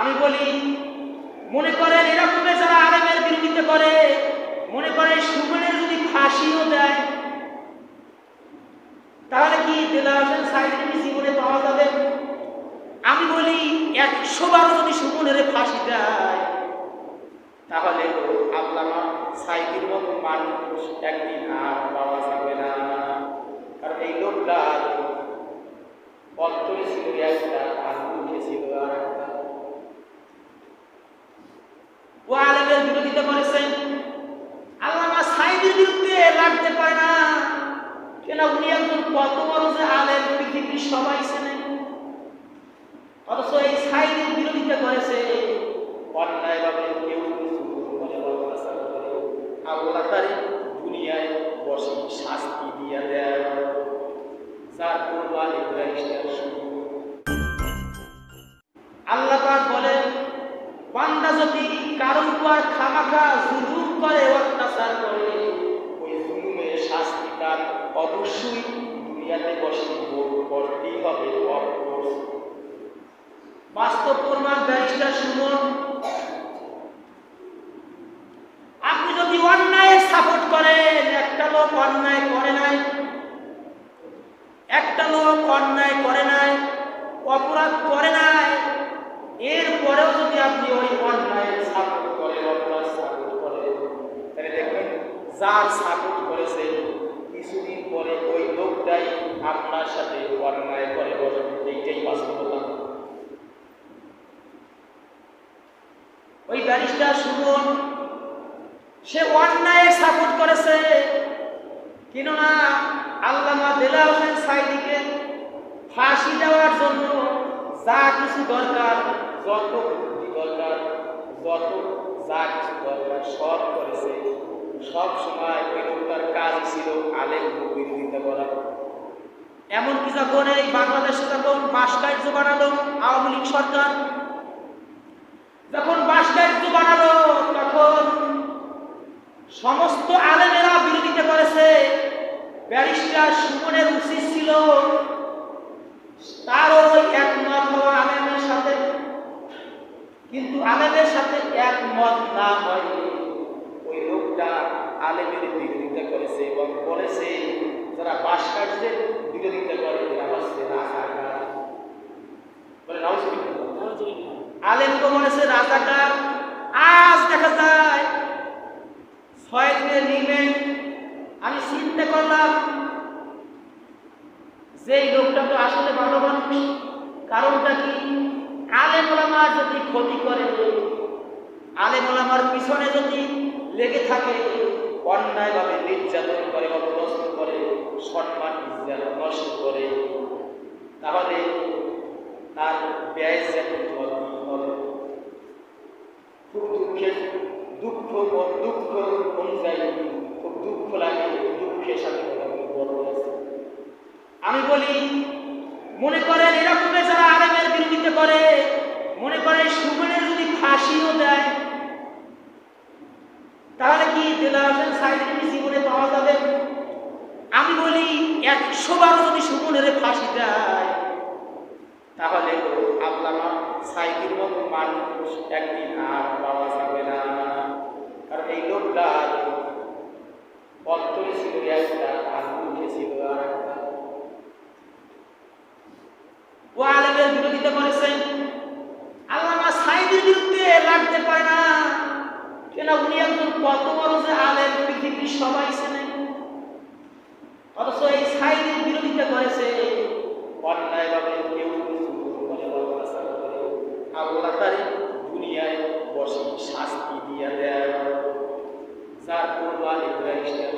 আমি বলি, মনে করেন এরকমের যারা আলেমের বিরোধিতা করে, মনে করে সুমনের যদি ফাঁসিও দেয়, তাহলে কি দেলা হোসেন জীবনে পাওয়া যাবে? আমি বলি, একশো বারো যদি সুমনের ফাঁসি দেয়, তাহলে আল্লামা সাইদির মতো মানুষ একদিন আর পাওয়া যাবে না কারণ এই লোকটা অন্তরে ছিল একটা আর মুখে ছিল আর একটা ও আলেমের বিরোধিতা করেছেন আল্লামা সাইদের বিরুদ্ধে লাগতে পারে না কেন উনি একজন কত বড় যে আলেম পৃথিবীর সবাই চেনেন অথচ এই সাইদের বিরোধিতা করেছে অন্যায়ভাবে কেউ আল্লাহ দুনিয়ায় বসে শাস্তি দিয়ে দেয়। যার কোরবানি আল্লাহ পাক বলেন, বান্দা যদি কারও উপর খামাখা, জুলুম করে, অত্যাচার বাস্তব প্রমাণ ব্যারিস্টার সুমন। আপনি যদি অন্যায় সাপোর্ট করেন, একটা লোক অন্যায় করে নাই, একটা লোক অন্যায় করে নাই, অপরাধ করে নাই, এরপরেও যদি আপনি ওই অন্যায়ের সাপোর্ট করেন, অপরাধ সাপোর্ট করেন, তাহলে দেখবেন যার সাপোর্ট করেছে কিছুদিন পরে ওই লোকটাই আপনার সাথে অন্যায় করে বলেন এইটাই বাস্তবতা ওই ব্যারিস্টার সুমন, সে অন্যায় সাপোর্ট করেছে। কেননা আল্লামা দেলা হোসেন সাইদিকে ফাঁসি দেওয়ার জন্য যা কিছু দরকার, যত দরকার, যত যা কিছু দরকার সব করেছে। সব সময় লোকটার কাজ ছিল আলেম বিরোধিতা করা এমনকি যখন এই বাংলাদেশে যখন বাসকার্য বানালো আওয়ামী লীগ সরকার যখন বাসকার্য বানালো তখন সমস্ত আলেমেরা বিরোধিতা করেছে, ব্যারিস্টার সুমনের উচিত ছিল, তারও একমত হওয়া আলেমের সাথে। কিন্তু আলেমের সাথে একমত না হয় ওই লোকটা আলেমের বিরোধিতা করেছে এবং বলেছে, যারা কার্যের বিরোধিতা করে এরা হচ্ছে রাজাকার বলে নাউজুবিল্লাহ। আলেম তো বলেছে, রাজাকার। আজ দেখা যায়, ছয় দিনের আমি চিন্তা করলাম যে লোকটা তো আসলে ভালো মানুষ, কারণটা কি? আলেম ওলামা যদি ক্ষতি করে আলেম ওলামার পিছনে যদি লেগে থাকে, অন্যায়ভাবে নির্যাতন করে, অপদস্থ করে, সম্মান নষ্ট করে, তাহলে তার ব্যয় খুব দুঃখের, দুঃখ দুঃখ অনুযায়ী খুব দুঃখ লাগে, দুঃখের সাথে আমি বলি, মনে করেন এরকমের যারা আলেমের বিরোধিতা করে, মনে করে সুমনের যদি ফাঁসিও দেয়, তাহলে কি দেলা হোসেন সাইদের জীবনে পাওয়া যাবে? আমি বলি একশো বারো যদি সুমনের ফাঁসি দেয়, তাহলে আল্লামা সাইদির মতো মানুষ একদিন আর পাওয়া যাবে না। কারণ এই লোকটা অন্তরে ছিল একটা আর মুখে আর বিরোধিতা করেছেন আল্লামা সাইদের বিরুদ্ধে লাগতে পারে না। কেন উনি একজন কত বড় যে আলেম, পৃথিবীর সবাই চেনেন অথচ এই সাইদের বিরোধিতা করেছে। অন্যায়ভাবে কেউ আল্লাহ তারে দুনিয়ায় বসে শাস্তি দিয়ে